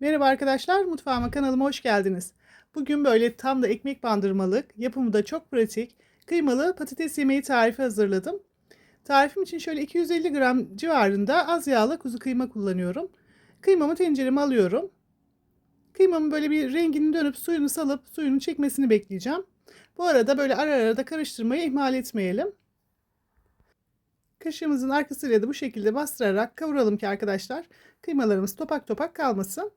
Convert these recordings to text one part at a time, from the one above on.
Merhaba arkadaşlar, mutfağıma kanalıma hoş geldiniz. Bugün böyle tam da ekmek bandırmalık, yapımı da çok pratik, kıymalı patates yemeği tarifi hazırladım. Tarifim için şöyle 250 gram civarında az yağlı kuzu kıyma kullanıyorum. Kıymamı tencereme alıyorum. Kıymamın böyle bir rengini dönüp suyunu salıp suyunu çekmesini bekleyeceğim. Bu arada böyle ara ara da karıştırmayı ihmal etmeyelim. Kaşığımızın arkasıyla da bu şekilde bastırarak kavuralım ki arkadaşlar kıymalarımız topak topak kalmasın.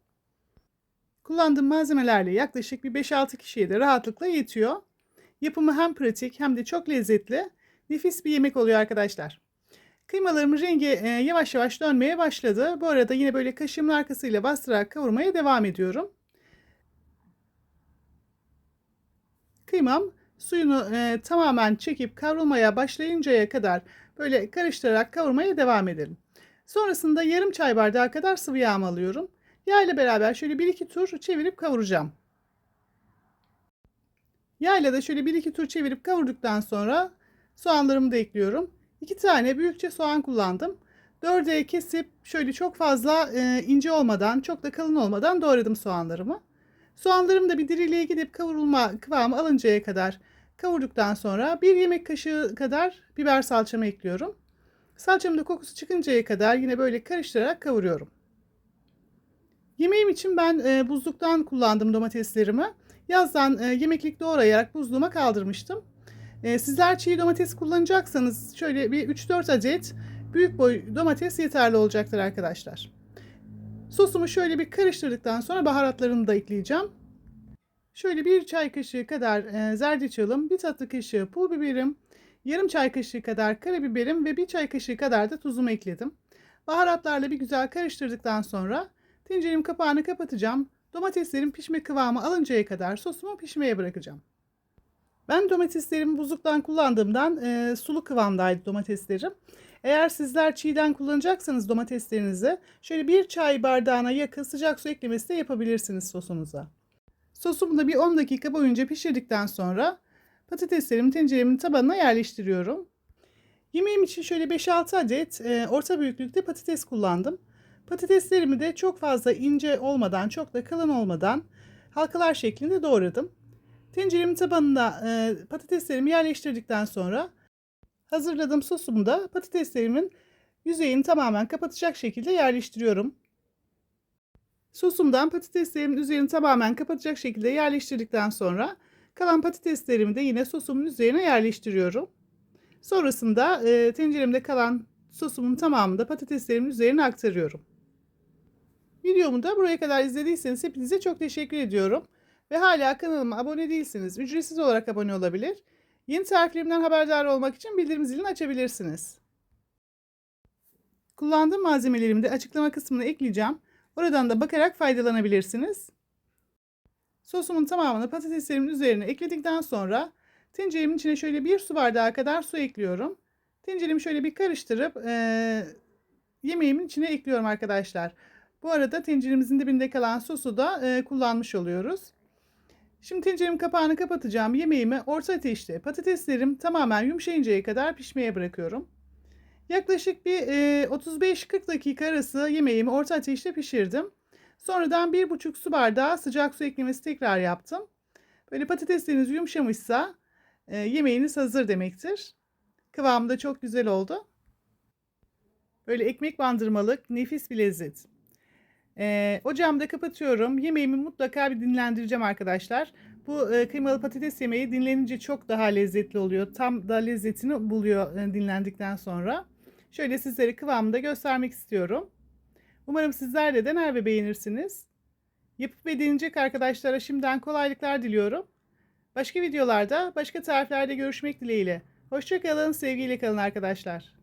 Kullandığım malzemelerle yaklaşık bir 5-6 kişiye de rahatlıkla yetiyor. Yapımı hem pratik hem de çok lezzetli. Nefis bir yemek oluyor arkadaşlar. Kıymalarımın rengi e, yavaş yavaş dönmeye başladı. Bu arada yine böyle kaşığımın arkasıyla bastırarak kavurmaya devam ediyorum. Kıymam suyunu e, tamamen çekip kavrulmaya başlayıncaya kadar böyle karıştırarak kavurmaya devam edelim. Sonrasında yarım çay bardağı kadar sıvı yağ alıyorum. Yağ ile beraber şöyle 1-2 tur çevirip kavuracağım. Yağ ile de şöyle 1-2 tur çevirip kavurduktan sonra soğanlarımı da ekliyorum. 2 tane büyükçe soğan kullandım. Dörde kesip şöyle çok fazla e, ince olmadan, çok da kalın olmadan doğradım soğanlarımı. Soğanlarım da bir diriliğe gidip kavrulma kıvamı alıncaya kadar kavurduktan sonra bir yemek kaşığı kadar biber salçamı ekliyorum. Salçamın da kokusu çıkıncaya kadar yine böyle karıştırarak kavuruyorum. Yemeğim için ben e, buzluktan kullandım domateslerimi. Yazdan e, yemeklik doğrayarak buzluğuma kaldırmıştım. E, sizler çiğ domates kullanacaksanız şöyle bir 3-4 adet büyük boy domates yeterli olacaktır arkadaşlar. Sosumu şöyle bir karıştırdıktan sonra baharatlarını da ekleyeceğim. Şöyle bir çay kaşığı kadar e, zerdeçalım, bir tatlı kaşığı pul biberim, yarım çay kaşığı kadar karabiberim ve bir çay kaşığı kadar da tuzumu ekledim. Baharatlarla bir güzel karıştırdıktan sonra tenceremin kapağını kapatacağım. Domateslerin pişme kıvamı alıncaya kadar sosumu pişmeye bırakacağım. Ben domateslerimi buzluktan kullandığımdan e, sulu kıvamdaydı domateslerim. Eğer sizler çiğden kullanacaksanız domateslerinizi şöyle bir çay bardağına yakın sıcak su eklemesi de yapabilirsiniz sosunuza. Sosumu da bir 10 dakika boyunca pişirdikten sonra patateslerimi tenceremin tabanına yerleştiriyorum. Yemeğim için şöyle 5-6 adet e, orta büyüklükte patates kullandım. Patateslerimi de çok fazla ince olmadan, çok da kalın olmadan halkalar şeklinde doğradım. Tenceremin tabanına e, patateslerimi yerleştirdikten sonra hazırladığım sosumu da patateslerimin yüzeyini tamamen kapatacak şekilde yerleştiriyorum. Sosumdan patateslerimin üzerini tamamen kapatacak şekilde yerleştirdikten sonra kalan patateslerimi de yine sosumun üzerine yerleştiriyorum. Sonrasında e, tenceremde kalan sosumun tamamını da patateslerimin üzerine aktarıyorum. Videomu da buraya kadar izlediyseniz hepinize çok teşekkür ediyorum. Ve hala kanalıma abone değilseniz ücretsiz olarak abone olabilir. Yeni tariflerimden haberdar olmak için bildirim zilini açabilirsiniz. Kullandığım malzemelerimi de açıklama kısmına ekleyeceğim. Oradan da bakarak faydalanabilirsiniz. Sosumun tamamını patateslerimin üzerine ekledikten sonra tenceremin içine şöyle bir su bardağı kadar su ekliyorum. Tenceremi şöyle bir karıştırıp e, yemeğimin içine ekliyorum arkadaşlar. Bu arada tenceremizin dibinde kalan sosu da e, kullanmış oluyoruz. Şimdi tenceremin kapağını kapatacağım. Yemeğimi orta ateşte patateslerim tamamen yumuşayıncaya kadar pişmeye bırakıyorum. Yaklaşık bir e, 35-40 dakika arası yemeğimi orta ateşte pişirdim. Sonradan 1,5 su bardağı sıcak su eklemesi tekrar yaptım. Böyle patatesleriniz yumuşamışsa e, yemeğiniz hazır demektir. Kıvamı da çok güzel oldu. Böyle ekmek bandırmalık nefis bir lezzet. E, ocağımı da kapatıyorum. Yemeğimi mutlaka bir dinlendireceğim arkadaşlar. Bu e, kıymalı patates yemeği dinlenince çok daha lezzetli oluyor. Tam da lezzetini buluyor e, dinlendikten sonra. Şöyle sizlere kıvamında göstermek istiyorum. Umarım sizler de dener ve beğenirsiniz. Yapıp ve deneyecek arkadaşlara şimdiden kolaylıklar diliyorum. Başka videolarda, başka tariflerde görüşmek dileğiyle. Hoşçakalın, sevgiyle kalın arkadaşlar.